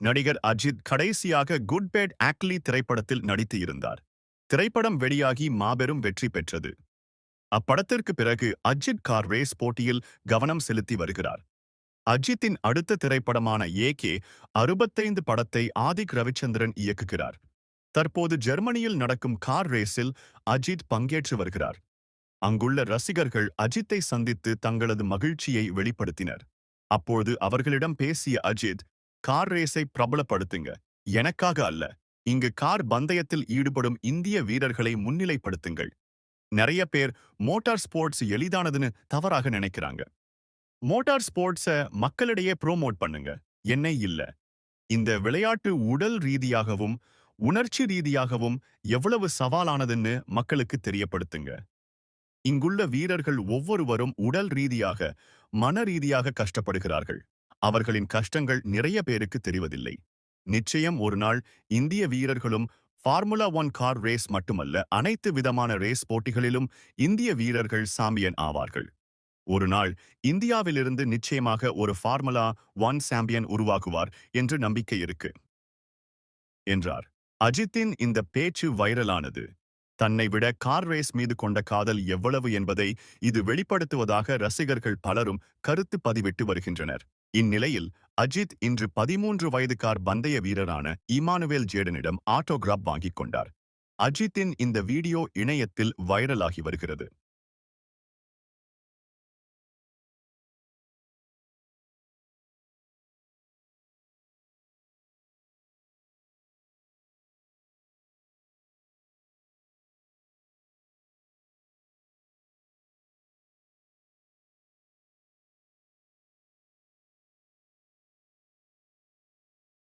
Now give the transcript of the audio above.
நடிகர் அஜித் கடைசியாக good bad ugly திரைப்படத்தில் நடித்து இருந்தார். திரைப்படம் வெளியாகி மாபெரும் வெற்றி பெற்றது. அப்படத்திற்கு பிறகு அஜித் கார் ரேஸ் போட்டியில் கவனம் செலுத்தி வருகிறார். அஜித்தின் அடுத்த திரைப்படமான ஏ கே அறுபத்தைந்து படத்தை ஆதிக் ரவிச்சந்திரன் இயக்குகிறார். தற்போது ஜெர்மனியில் நடக்கும் கார் ரேஸில் அஜித் பங்கேற்று வருகிறார். அங்குள்ள ரசிகர்கள் அஜித்தை சந்தித்து தங்களது மகிழ்ச்சியை வெளிப்படுத்தினர். அப்போது அவர்களிடம் பேசிய அஜித் கார் ரேஸை பிரபலப்படுத்துங்க. எனக்காக அல்ல. இங்கு கார் பந்தயத்தில் ஈடுபடும் இந்திய வீரர்களை முன்னிலைப்படுத்துங்கள். நிறைய பேர் மோட்டார் ஸ்போர்ட்ஸ் எளிதானதுன்னு தவறாக நினைக்கிறாங்க. மோட்டார் ஸ்போர்ட்ஸை மக்களிடையே ப்ரோமோட் பண்ணுங்க. என்னை இல்ல. இந்த விளையாட்டு உடல் ரீதியாகவும் உணர்ச்சி ரீதியாகவும் எவ்வளவு சவாலானதுன்னு மக்களுக்கு தெரியப்படுத்துங்க. இங்குள்ள வீரர்கள் ஒவ்வொருவரும் உடல் ரீதியாக மன ரீதியாக கஷ்டப்படுகிறார்கள். அவர்களின் கஷ்டங்கள் நிறைய பேருக்கு தெரிவதில்லை. நிச்சயம் ஒரு நாள் இந்திய வீரர்களும் ஃபார்முலா ஒன் கார் ரேஸ் மட்டுமல்ல அனைத்து விதமான ரேஸ் போட்டிகளிலும் இந்திய வீரர்கள் சாம்பியன் ஆவார்கள். ஒரு நாள் இந்தியாவிலிருந்து நிச்சயமாக ஒரு ஃபார்முலா ஒன் சாம்பியன் உருவாகுவார் என்று நம்பிக்கை இருக்கு. என்றார். அஜித்தின் இந்த பேச்சு வைரலானது. தன்னை விட கார் ரேஸ் மீது கொண்ட காதல் எவ்வளவு என்பதை இது வெளிப்படுத்துவதாக ரசிகர்கள் பலரும் கருத்து பதிவிட்டு வருகின்றனர். இந்நிலையில் அஜித் இன்று பதிமூன்று வயதுக்கார் பந்தய வீரரான இமானுவேல் ஜேடனிடம் ஆட்டோகிராப் வாங்கிக் கொண்டார். அஜித்தின் இந்த வீடியோ இணையத்தில் வைரலாகி வருகிறது.